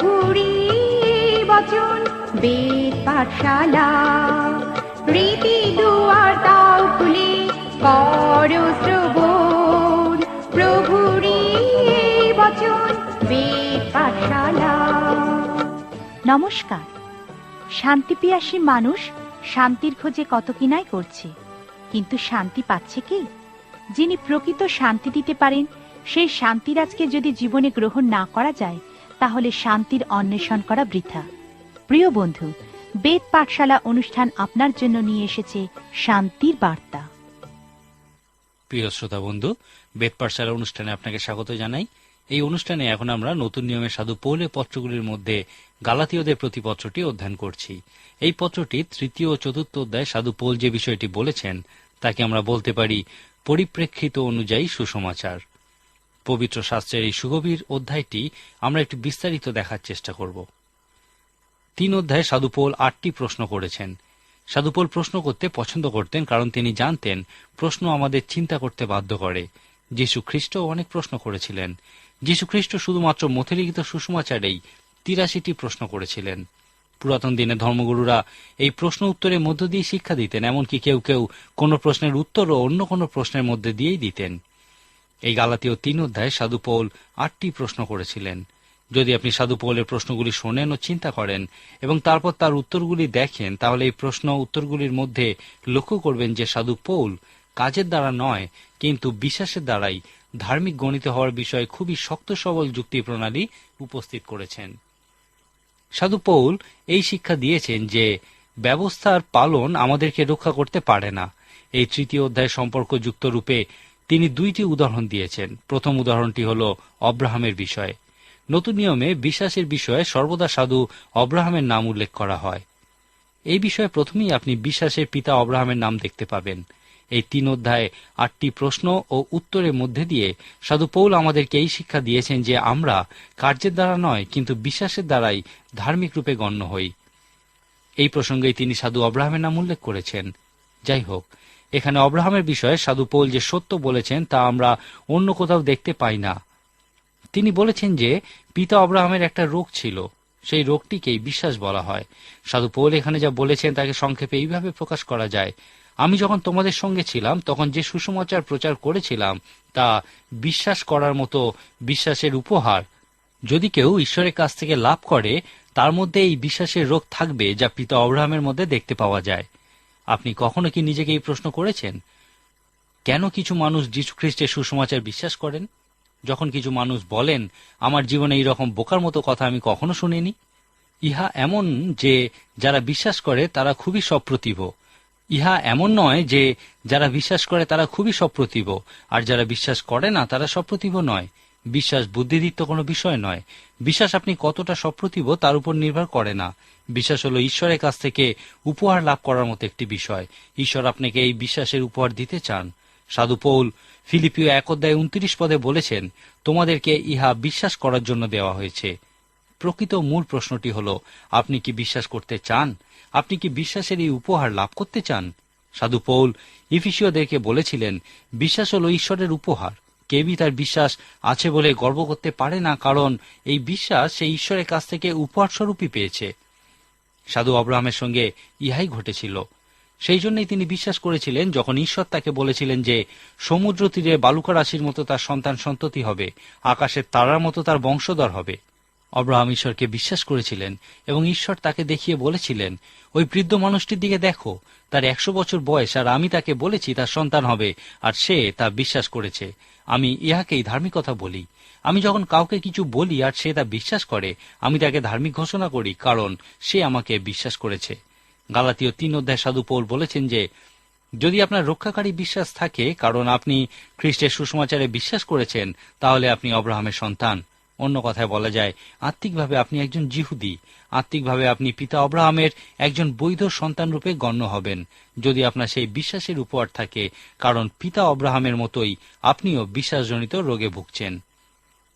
প্রভুরি বচন বেদ পাঠশালা দুয়ার তাও করো শ্রবণ। প্রভুরি বচন বেদ পাঠশালা নমস্কার। শান্তিপিয়াসী মানুষ শান্তির খোঁজে কত কিনাই করছে। কিন্তু শান্তি পাচ্ছে কি? যিনি প্রকৃত শান্তি দিতে পারেন, সেই শান্তিরাজকে যদি জীবনে গ্রহণ না করা যায় তাহলে শান্তির অন্বেষণ করা বৃথা। প্রিয় বন্ধু, বেদ পাঠশালা অনুষ্ঠান আপনার জন্য নিয়ে এসেছে শান্তির বার্তা। প্রিয় শ্রোতা বন্ধু, বেদ পাঠশালা অনুষ্ঠানে আপনাকে স্বাগত জানাই। এই অনুষ্ঠানে এখন আমরা নতুন নিয়মে সাধু পৌলের পত্রগুলির মধ্যে গালাতীয়দের প্রতি পত্রটি অধ্যয়ন করছি। এই পত্রটি তৃতীয় ও চতুর্থ অধ্যায় সাধু পৌল যে বিষয়টি বলেছেন, তাকে আমরা বলতে পারি পরিপ্রেক্ষিত অনুযায়ী সুসমাচার। পবিত্র শাস্ত্রের এই সুগভীর অধ্যায়টি আমরা একটু বিস্তারিত দেখার চেষ্টা করব। তিন অধ্যায়ে সাধুপোল আটটি প্রশ্ন করেছেন। সাধুপোল প্রশ্ন করতে পছন্দ করতেন কারণ তিনি জানতেন প্রশ্ন আমাদের চিন্তা করতে বাধ্য করে। যীশু খ্রিস্ট অনেক প্রশ্ন করেছিলেন। যীশু খ্রিস্ট শুধুমাত্র মথিলিখিত সুষমাচারেই তিরাশিটি প্রশ্ন করেছিলেন। পুরাতন দিনে ধর্মগুরুরা এই প্রশ্ন উত্তরের মধ্য দিয়ে শিক্ষা দিতেন, এমনকি কেউ কেউ কোনো প্রশ্নের উত্তরও অন্য কোনো প্রশ্নের মধ্যে দিয়েই দিতেন। এই গালাতীয় তিন অধ্যায়ে সাধু পৌল আটটি প্রশ্ন করেছিলেন। যদি আপনি সাধু পৌলের প্রশ্নগুলি শোনেন ও চিন্তা করেন এবং তারপর তার উত্তরগুলি দেখেন, তাহলে এই প্রশ্ন উত্তরগুলির মধ্যে লক্ষ্য করবেন যে সাধু পৌল কাজের দ্বারা নয়, কিন্তু বিশ্বাসের দ্বারাই ধার্মিক গণিত হওয়ার বিষয়ে খুবই শক্ত সবল যুক্তি প্রণালী উপস্থিত করেছেন। সাধু পৌল এই শিক্ষা দিয়েছেন যে ব্যবস্থার পালন আমাদেরকে রক্ষা করতে পারে না। এই তৃতীয় অধ্যায় সম্পর্কযুক্ত রূপে তিনি দুইটি উদাহরণ দিয়েছেন। প্রথম উদাহরণটি হল অব্রাহামের বিষয়ে। নতুন নিয়মে বিশ্বাসের বিষয়ে সর্বদা সাধু অব্রাহামের নাম উল্লেখ করা হয়। এই বিষয়ে প্রথমেই আপনি বিশ্বাসের পিতা অব্রাহামের নাম দেখতে পাবেন। এই তিন অধ্যায়ে আটটি প্রশ্ন ও উত্তরের মধ্যে দিয়ে সাধু পৌল আমাদেরকে এই শিক্ষা দিয়েছেন যে আমরা কার্যের দ্বারা নয়, কিন্তু বিশ্বাসের দ্বারাই ধার্মিক রূপে গণ্য হই। এই প্রসঙ্গেই তিনি সাধু অব্রাহামের নাম উল্লেখ করেছেন। যাই হোক এখানে অব্রাহামের বিষয়ে সাধু পৌল যে সত্য বলেছেন তা আমরা অন্য কোথাও দেখতে পাই না। তিনি বলেছেন যে, পিতা অব্রাহামের একটা রোগ ছিল। সেই রোগটিকেই বিশ্বাস বলা হয়। সাধু পৌল এখানে যা বলেছেন তাকে সংক্ষেপে এইভাবে প্রকাশ করা যায়। আমি যখন তোমাদের সঙ্গে ছিলাম, তখন যে সুসমাচার প্রচার করেছিলাম, তা বিশ্বাস করার মতো বিশ্বাসের উপহার। যদি কেউ ঈশ্বরের কাছ থেকে লাভ করে, তার মধ্যে এই বিশ্বাসের রোগ থাকবে যা পিতা অব্রাহামের মধ্যে দেখতে পাওয়া যায়। আপনি কখনো কি নিজেকে এই প্রশ্ন করেছেন? কেন কিছু মানুষ যীশু খ্রিস্টের সুসমাচার বিশ্বাস করেন? যখন কিছু মানুষ বলেন, আমার জীবনে এই রকম বোকার মতো কথা আমি কখনো শুনিনি? ইহা এমন যে, যারা বিশ্বাস করে, তারা খুবই সপ্রতিভ। ইহা এমন নয় যে, যারা বিশ্বাস করে, তারা খুবই সপ্রতিভ। আর যারা বিশ্বাস করে না, তারা সপ্রতিভ নয়। বিশ্বাস বুদ্ধিদীপ্ত কোনো বিষয় নয়। বিশ্বাস আপনি কতটা সপ্রতিভ, তার উপর নির্ভর করে না। বিশ্বাস হলো ঈশ্বরের কাছ থেকে উপহার লাভ করার মতো একটি বিষয়। ঈশ্বর আপনাকে এই বিশ্বাসের উপহার দিতে চান। সাধু পৌল ফিলিপিও এক অধ্যায় উনত্রিশ পদে বলেছেন, তোমাদেরকে ইহা বিশ্বাস করার জন্য দেওয়া হয়েছে। প্রকৃত মূল প্রশ্নটি হল, আপনি কি বিশ্বাস করতে চান? আপনি কি বিশ্বাসের এই উপহার লাভ করতে চান? সাধু পৌল ইফিসীয়দেরকে বলেছিলেন, বিশ্বাস হল ঈশ্বরের উপহার। কেউই তার বিশ্বাস আছে বলে গর্ব করতে পারে না, কারণ এই বিশ্বাস সেই ঈশ্বরের কাছ থেকে উপহার স্বরূপই পেয়েছে। সাধু অব্রাহামের সঙ্গে ইহাই ঘটেছিল। সেই জন্যই তিনি বিশ্বাস করেছিলেন, যখন ঈশ্বর তাকে বলেছিলেন যে, সমুদ্র তীরে বালুকা রাশির মতো তার সন্তান সন্ততি হবে, আকাশের তারার মতো তার বংশধর হবে। অব্রাহাম ঈশ্বরকে বিশ্বাস করেছিলেন এবং ঈশ্বর তাকে দেখিয়ে বলেছিলেন, ওই বৃদ্ধ মানুষটির দিকে দেখো, তার একশো বছর বয়স, আর আমি তাকে বলেছি তার সন্তান হবে, আর সে তা বিশ্বাস করেছে। আমি ইহাকেই ধার্মিকতা বলি। আমি যখন কাউকে কিছু বলি আর সে তা বিশ্বাস করে, আমি তাকে ধার্মিক ঘোষণা করি, কারণ সে আমাকে বিশ্বাস করেছে। গালাতীয় তিন অধ্যায় সাধু পৌল বলেছেন যে, যদি আপনার রক্ষাকারী বিশ্বাস থাকে, কারণ আপনি খ্রিস্টের সুসমাচারে বিশ্বাস করেছেন, তাহলে আপনি অব্রাহামের সন্তান। অন্য কথায় বলা যায়, আত্মিকভাবে আপনি একজন জিহুদি, আত্মিকভাবে আপনি পিতা অব্রাহামের একজন বৈধ সন্তান রূপে গণ্য হবেন। যদি আপনার সেই বিশ্বাসের উপহার থাকে, কারণ পিতা অব্রাহামের মতোই আপনিও বিশ্বাসজনিত রোগে ভুগছেন।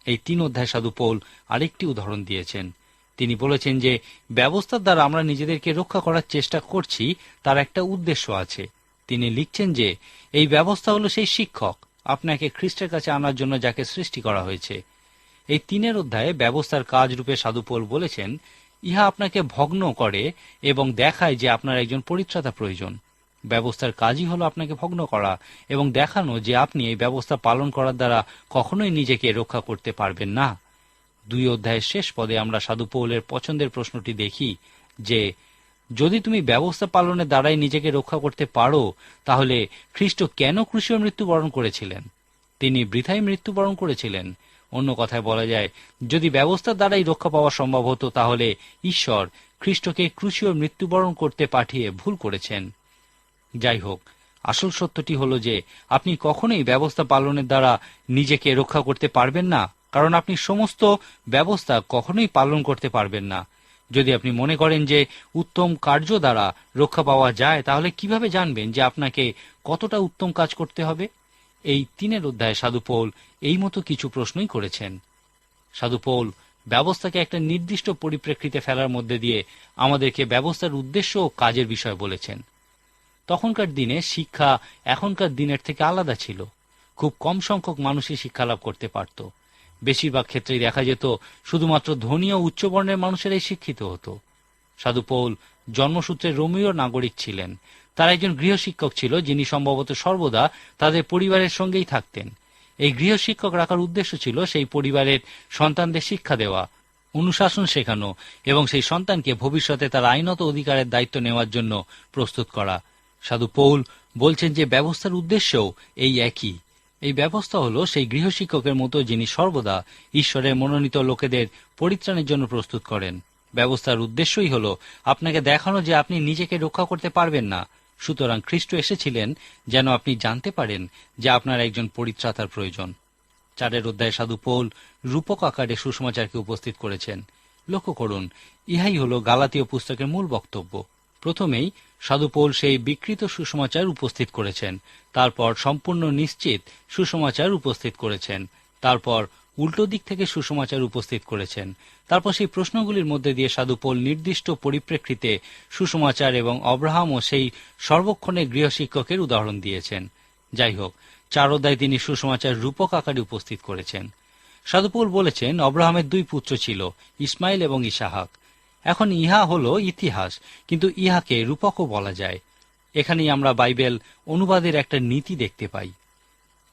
এই তিন অধ্যায় সাধু পৌল আরেকটি উদাহরণ দিয়েছেন। তিনি বলেছেন যে, ব্যবস্থার দ্বারা আমরা নিজেদেরকে রক্ষা করার চেষ্টা করছি, তার একটা উদ্দেশ্য আছে। তিনি লিখছেন যে, এই ব্যবস্থা হলো সেই শিক্ষক, আপনাকে খ্রিস্টের কাছে আনার জন্য যাকে সৃষ্টি করা হয়েছে। এই তিনের অধ্যায়ে ব্যবস্থার কাজ রূপে সাধুপোল বলেছেন, ইহা আপনাকে ভগ্ন করে এবং দেখায় যে আপনার একজন পরিত্রাতা প্রয়োজন। ব্যবস্থার কাজই হলো আপনাকে ভগ্ন করা এবং দেখানো যে আপনি এই ব্যবস্থা পালন করার দ্বারা কখনোই নিজেকে রক্ষা করতে পারবেন না। দুই অধ্যায়ের শেষ পদে আমরা সাধু পৌলের পছন্দের প্রশ্নটি দেখি যে, যদি তুমি ব্যবস্থা পালনের দ্বারাই নিজেকে রক্ষা করতে পারো, তাহলে খ্রিস্ট কেন ক্রুশীয় মৃত্যুবরণ করেছিলেন? তিনি বৃথাই মৃত্যুবরণ করেছিলেন। অন্য কথায় বলা যায়, যদি ব্যবস্থার দ্বারাই রক্ষা পাওয়া সম্ভব হতো, তাহলে ঈশ্বর খ্রিস্টকে ক্রুশীয় মৃত্যুবরণ করতে পাঠিয়ে ভুল করেছেন। যাই হোক, আসল সত্যটি হলো যে, আপনি কখনোই ব্যবস্থা পালনের দ্বারা নিজেকে রক্ষা করতে পারবেন না, কারণ আপনি সমস্ত ব্যবস্থা কখনোই পালন করতে পারবেন না। যদি আপনি মনে করেন যে, উত্তম কার্য দ্বারা রক্ষা পাওয়া যায়, তাহলে কীভাবে জানবেন যে আপনাকে কতটা উত্তম কাজ করতে হবে? এই তিনের অধ্যায়ে সাধু পৌল এই মতো কিছু প্রশ্নই করেছেন। সাধু পৌল, ব্যবস্থাকে একটা নির্দিষ্ট পরিপ্রেক্ষিতে ফেলার মধ্যে দিয়ে আমাদেরকে ব্যবস্থার উদ্দেশ্য ও কাজের বিষয় বলেছেন। তখনকার দিনে শিক্ষা এখনকার দিনের থেকে আলাদা ছিল। খুব কম সংখ্যক মানুষই শিক্ষা লাভ করতে পারত। বেশিরভাগ ক্ষেত্রেই দেখা যেত শুধুমাত্র ধনী ও উচ্চবর্ণের মানুষেরাই শিক্ষিত হতো। সাধু পৌল জন্মসূত্রে রোমীয় নাগরিক ছিলেন। তার একজন গৃহশিক্ষক ছিল যিনি সম্ভবত সর্বদা তাদের পরিবারের সঙ্গেই থাকতেন। এই গৃহশিক্ষক রাখার উদ্দেশ্য ছিল সেই পরিবারের সন্তানদের শিক্ষা দেওয়া, অনুশাসন শেখানো এবং সেই সন্তানকে ভবিষ্যতে তার আইনত অধিকারের দায়িত্ব নেওয়ার জন্য প্রস্তুত করা। সাধু পৌল বলছেন যে ব্যবস্থার উদ্দেশ্যও এই একই। এই ব্যবস্থা হলো সেই গৃহশিক্ষকের মতো যিনি সর্বদা ঈশ্বরের মনোনীত লোকেদের পরিত্রাণের জন্য প্রস্তুত করেন। ব্যবস্থার উদ্দেশ্যই হলো আপনাকে দেখানো যে আপনি নিজেকে রক্ষা করতে পারবেন না। সুতরাং খ্রিস্ট এসেছিলেন যেন আপনি জানতে পারেন যে আপনার একজন পরিত্রাতার প্রয়োজন। চারের অধ্যায়ে সাধু পৌল রূপক আকারে সুষমাচারকে উপস্থিত করেছেন। লক্ষ্য করুন, ইহাই হলো গালাতীয় পুস্তকের মূল বক্তব্য। প্রথমেই সাধু পৌল সেই বিকৃত সুসমাচার উপস্থিত করেছেন। তারপর সম্পূর্ণ নিশ্চিত সুসমাচার উপস্থিত করেছেন। তারপর উল্টো দিক থেকে সুসমাচার উপস্থিত করেছেন। তারপর সেই প্রশ্নগুলির মধ্যে দিয়ে সাধু পৌল নির্দিষ্ট পরিপ্রেক্ষিতে সুসমাচার এবং অব্রাহাম ও সেই সর্বক্ষণের গৃহশিক্ষকের উদাহরণ দিয়েছেন। যাই হোক, চার অধ্যায় তিনি সুসমাচার রূপক আকারে উপস্থিত করেছেন। সাধুপৌল বলেছেন, অব্রাহামের দুই পুত্র ছিল, ইসমাইল এবং ইসাহাক। এখন ইহা হল ইতিহাস, কিন্তু ইহাকে রূপকও বলা যায়। এখানেই আমরা বাইবেল অনুবাদের একটা নীতি দেখতে পাই।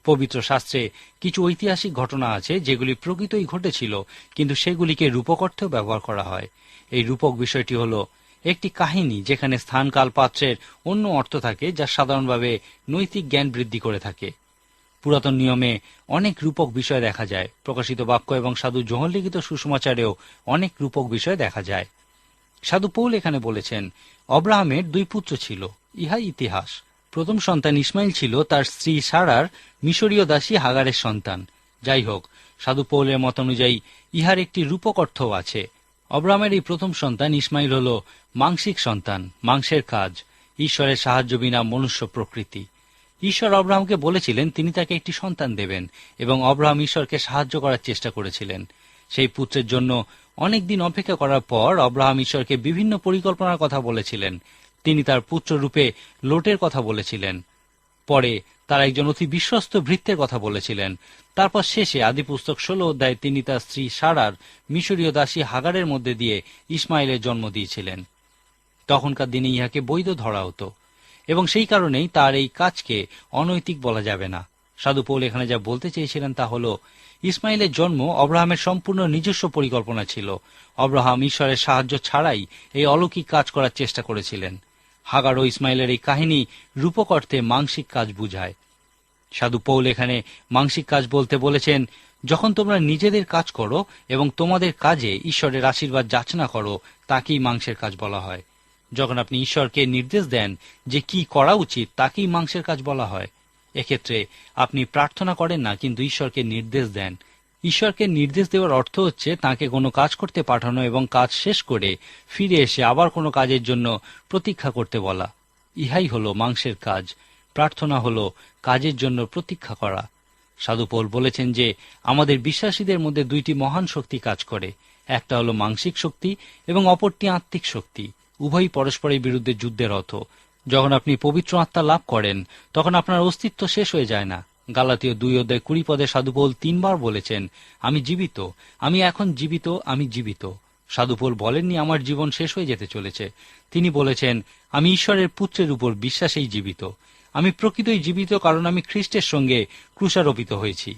পবিত্র শাস্ত্রে কিছু ঐতিহাসিক ঘটনা আছে যেগুলি প্রকৃতই ঘটেছিল, কিন্তু সেগুলিকে রূপক অর্থেও ব্যবহার করা হয়। এই রূপক বিষয়টি হল একটি কাহিনী যেখানে স্থান কাল পাত্রের অন্য অর্থ থাকে যা সাধারণভাবে নৈতিক জ্ঞান বৃদ্ধি করে থাকে। পুরাতন নিয়মে অনেক রূপক বিষয় দেখা যায়। প্রকাশিত বাক্য এবং সাধু জোহর লিখিত সুষমাচারেও অনেক রূপক বিষয় দেখা যায়। সাধু পৌল এখানে বলেছেন, অব্রাহামের দুই পুত্র ছিল ইহাই ইতিহাস। প্রথম সন্তান ইসমাইল ছিল, তার স্ত্রী সারার মিশরীয় দাসী হাগারের সন্তান। যাই হোক সাধু পৌলের মত অনুযায়ী ইহার একটি রূপক অর্থও আছে। অব্রাহামের এই প্রথম সন্তান ইসমাইল হল মাংসিক সন্তান, মাংসের কাজ, ঈশ্বরের সাহায্য বিনা মনুষ্য প্রকৃতি। ঈশ্বর অব্রাহামকে বলেছিলেন, তিনি তাকে একটি সন্তান দেবেন এবং অব্রাহাম ঈশ্বরকে সাহায্য করার চেষ্টা করেছিলেন। সেই পুত্রের জন্য অনেক দিন অপেক্ষা করার পর অব্রাহাম ঈশ্বরকে বিভিন্ন পরিকল্পনার কথা বলেছিলেন। তিনি তার পুত্র রূপে লোটের কথা বলেছিলেন। পরে তার একজন অতি বিশ্বস্ত ভৃত্যের কথা বলেছিলেন। তারপর শেষে আদিপুস্তক ষোলো অধ্যায়ে তিনি তার স্ত্রী সারার মিশরীয় দাসী হাগারের মধ্যে দিয়ে ইসমাইলের জন্ম দিয়েছিলেন। তখনকার দিনে ইহাকে বৈধ ধরা হতো। এবং সেই কারণেই তার এই কাজকে অনৈতিক বলা যাবে না। সাধু পৌল এখানে যা বলতে চেয়েছিলেন তা হল, ইসমাইলের জন্ম অব্রাহামের সম্পূর্ণ নিজস্ব পরিকল্পনা ছিল। অব্রাহাম ঈশ্বরের সাহায্য ছাড়াই এই অলৌকিক কাজ করার চেষ্টা করেছিলেন। হাগার ও ইসমাইলের এই কাহিনী রূপক অর্থে মাংসিক কাজ বুঝায়। সাধু পৌল এখানে মাংসিক কাজ বলতে বলেছেন, যখন তোমরা নিজেদের কাজ করো এবং তোমাদের কাজে ঈশ্বরের আশীর্বাদ যাচনা করো, তাকেই মাংসের কাজ বলা হয়। যখন আপনি ঈশ্বরকে নির্দেশ দেন যে কি করা উচিত, তাকেই মাংসের কাজ বলা হয়। এক্ষেত্রে আপনি প্রার্থনা করেন না, কিন্তু ঈশ্বরকে নির্দেশ দেন। ঈশ্বরকে নির্দেশ দেওয়ার অর্থ হচ্ছে তাকে কোনো কাজ করতে পাঠানো এবং কাজ শেষ করে ফিরে এসে আবার কোনো কাজের জন্য প্রতীক্ষা করতে বলা। ইহাই হলো মাংসের কাজ। প্রার্থনা হল কাজের জন্য প্রতীক্ষা করা। সাধু পৌল বলেছেন যে, আমাদের বিশ্বাসীদের মধ্যে দুইটি মহান শক্তি কাজ করে। একটা হলো মাংসিক শক্তি এবং অপরটি আত্মিক শক্তি। উভয়ই পরস্পরের বিরুদ্ধে যুদ্ধের অর্থ যখন আপনি পবিত্র আত্মা লাভ করেন, তখন আপনার অস্তিত্ব শেষ হয়ে যায় না। গালাতীয় দুই অধ্যায় কুড়ি পদে সাধুপোল তিনবার বলেছেন, আমি জীবিত, আমি এখন জীবিত, আমি জীবিত। সাধুপোল বলেননি, আমার জীবন শেষ হয়ে যেতে চলেছে। তিনি বলেছেন, আমি ঈশ্বরের পুত্রের উপর বিশ্বাসেই জীবিত। আমি প্রকৃতই জীবিত কারণ আমি খ্রিস্টের সঙ্গে ক্রুশারোপিত হয়েছি।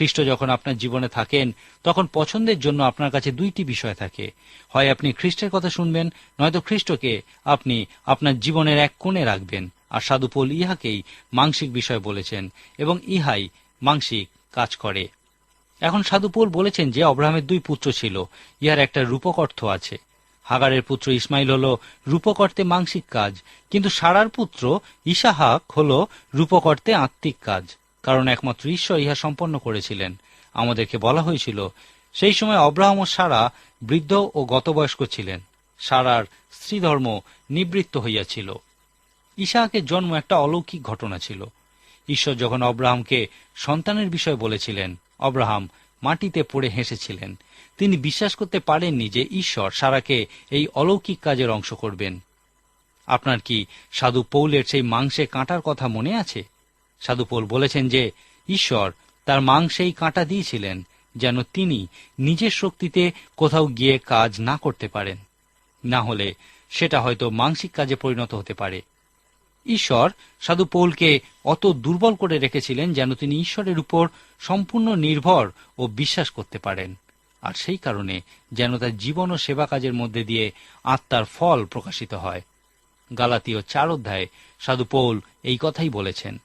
খ্রিস্ট যখন আপনার জীবনে থাকেন, তখন পছন্দের জন্য আপনার কাছে দুইটি বিষয় থাকে। হয় আপনি খ্রিস্টের কথা শুনবেন, নয়তো খ্রিস্টকে আপনি আপনার জীবনের এক কোণে রাখবেন। আর সাধুপোল ইহাকেই মাংসিক বিষয় বলেছেন এবং ইহাই মাংসিক কাজ করে। এখন সাধুপোল বলেছেন যে অব্রাহামের দুই পুত্র ছিল, ইহার একটা রূপক অর্থ আছে। হাগারের পুত্র ইসমাইল হল রূপক অর্থে মাংসিক কাজ, কিন্তু সারার পুত্র ইসাহাক হল রূপক অর্থে আত্মিক কাজ। কারণ একমাত্র ঈশ্বর ইহা সম্পন্ন করেছিলেন। আমাদেরকে বলা হয়েছিল, সেই সময় অব্রাহাম ও সারা বৃদ্ধ ও গতবয়স্ক ছিলেন। সারার স্ত্রীধর্ম নিবৃত্ত হইয়াছিল। ইসাহাকের জন্ম একটা অলৌকিক ঘটনা ছিল। ঈশ্বর যখন অব্রাহামকে সন্তানের বিষয় বলেছিলেন, অব্রাহাম মাটিতে পড়ে হেসেছিলেন। তিনি বিশ্বাস করতে পারেননি যে ঈশ্বর সারাকে এই অলৌকিক কাজের অংশ করবেন। আপনার কি সাধু পৌলের সেই মাংসে কাঁটার কথা মনে আছে? সাধু পৌল বলেছেন যে, ঈশ্বর তার মাংসেই কাঁটা দিয়েছিলেন, যেন তিনি নিজের শক্তিতে কোথাও গিয়ে কাজ না করতে পারেন। না হলে সেটা হয়তো মাংসিক কাজে পরিণত হতে পারে। ঈশ্বর সাধু পৌলকে অত দুর্বল করে রেখেছিলেন যেন তিনি ঈশ্বরের উপর সম্পূর্ণ নির্ভর ও বিশ্বাস করতে পারেন, আর সেই কারণে যেন তার জীবন ও সেবা কাজের মধ্যে দিয়ে আত্মার ফল প্রকাশিত হয়। গালাতীয় চার অধ্যায়ে সাধু পৌল এই কথাই বলেছেন।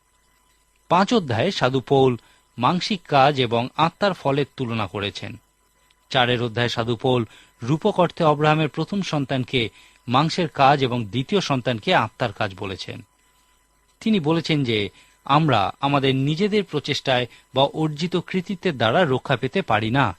পাঁচ অধ্যায়ে সাধু পৌল মাংসিক কাজ এবং আত্মার ফলের তুলনা করেছেন। চারের অধ্যায়ে সাধু পৌল রূপক অর্থে অব্রাহামের প্রথম সন্তানকে মাংসের কাজ এবং দ্বিতীয় সন্তানকে আত্মার কাজ বলেছেন। তিনি বলেছেন যে, আমরা আমাদের নিজেদের প্রচেষ্টায় বা অর্জিত কৃতিত্বের দ্বারা রক্ষা পেতে পারি না।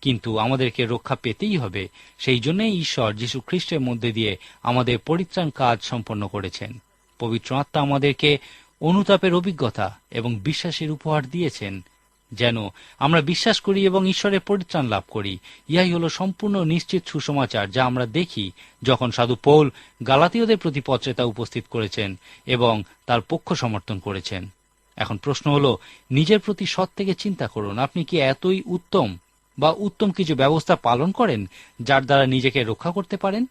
কিন্তু আমাদেরকে রক্ষা পেতেই হবে, সেই জন্যই ঈশ্বর যীশু খ্রিস্টের মধ্যে দিয়ে আমাদের পরিত্রাণ কাজ সম্পন্ন করেছেন। পবিত্র আত্মা আমাদেরকে অনুতাপের অভিজ্ঞতা এবং বিশ্বাসের উপহার দিয়েছেন, যেন আমরা বিশ্বাস করি এবং ঈশ্বরের পরিত্রাণ লাভ করি। ইহাই হলো সম্পূর্ণ নিশ্চিত সুসমাচার, যা আমরা দেখি যখন সাধু পৌল গালাতীয়দের প্রতি পত্রেতা উপস্থিত করেছেন এবং তার পক্ষ সমর্থন করেছেন। এখন প্রশ্ন হলো, নিজের প্রতি সৎ থেকে চিন্তা করুন। আপনি কি এতই উত্তম বা উত্তম কিছু ব্যবস্থা পালন করেন, যার দ্বারা নিজেকে রক্ষা করতে পারেন?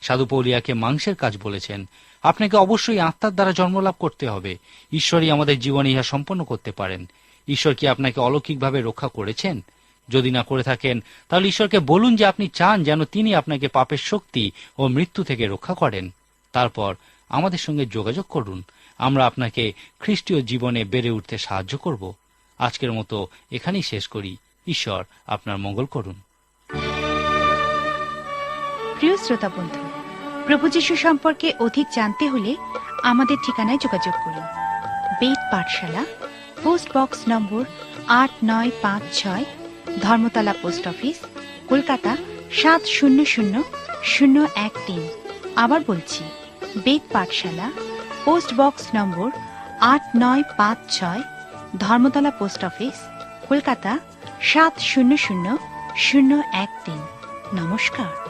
সাধু পৌলিয়াকে মাংসের কাজ বলেছেন। আপনাকে অবশ্যই আত্মার দ্বারা জন্মলাভ করতে হবে। ঈশ্বরই আমাদের জীবনে ইহা সম্পন্ন করতে পারেন। ঈশ্বর কি আপনাকে অলৌকিকভাবে রক্ষা করেছেন? যদি না করে থাকেন, তাহলে ঈশ্বরকে বলুন যে আপনি চান যেন তিনি আপনাকে পাপের শক্তি ও মৃত্যু থেকে রক্ষা করেন। তারপর আমাদের সঙ্গে যোগাযোগ করুন। আমরা আপনাকে খ্রিস্টীয় জীবনে বেড়ে উঠতে সাহায্য করব। আজকের মতো এখানেই শেষ করি। ঈশ্বর আপনার মঙ্গল করুন। প্রিয় শ্রোতা বন্ধু প্রভু যীশু সম্পর্কে অধিক জানতে হলে আমাদের ঠিকানায় যোগাযোগ করুন। বেদ পাঠশালা, পোস্ট বক্স নম্বর আট নয় পাঁচ ছয়, ধর্মতলা পোস্ট অফিস, কলকাতা সাত শূন্য শূন্য শূন্য এক তিন। আবার বলছি, বেদ পাঠশালা, পোস্ট বক্স নম্বর আট নয় পাঁচ ছয়, ধর্মতলা পোস্ট অফিস, কলকাতা সাত শূন্য শূন্য শূন্য এক তিন। নমস্কার।